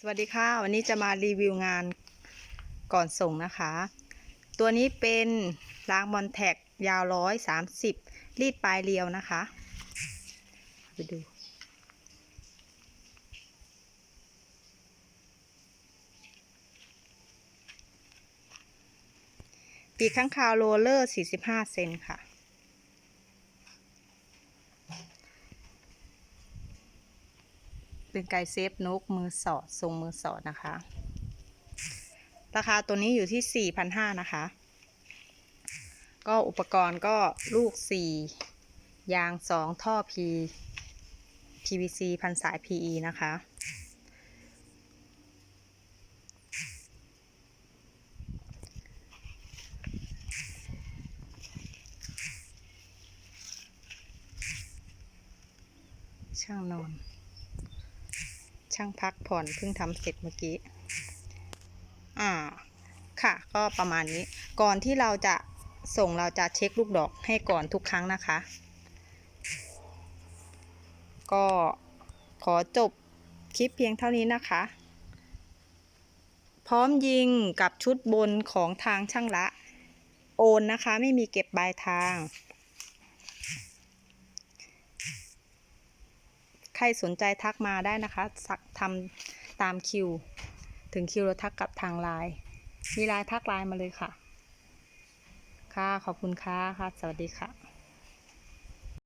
สวัสดีค่ะ วันนี้จะมารีวิวงานก่อนส่งนะคะ ตัวนี้เป็นรางมอนแท็กยาวร้อยสามสิบรีดปลายเรียวนะคะไปดู ปีกข้างคาวโรลเลอร์ 45 เซนค่ะ เป็นไกเซฟนกมือสอดทรงมือสอดนะคะ ราคาตัวนี้อยู่ที่ 4,500 นะคะ ก็อุปกรณ์ก็ลูก 4 ยาง 2 ท่อ P PVC พันสาย PE นะคะ ช่างนอน ช่างพักผ่อนเพิ่งทำเสร็จเมื่อกี้ อ่า ค่ะ ก็ประมาณนี้ ก่อนที่เราจะส่งเราจะเช็คลูกดอกให้ก่อนทุกครั้งนะคะ ก็ขอจบคลิปเพียงเท่านี้นะคะ พร้อมยิงกับชุดบนของทางช่างละ โอนนะคะ ไม่มีเก็บปลายทาง ใครสนใจทักมาได้นะคะสักทำตามคิว ถึงคิวเราทักกับทางไลน์มีไลน์ทักไลน์มาเลยค่ะ ค่ะขอบคุณค่ะค่ะ สวัสดีค่ะ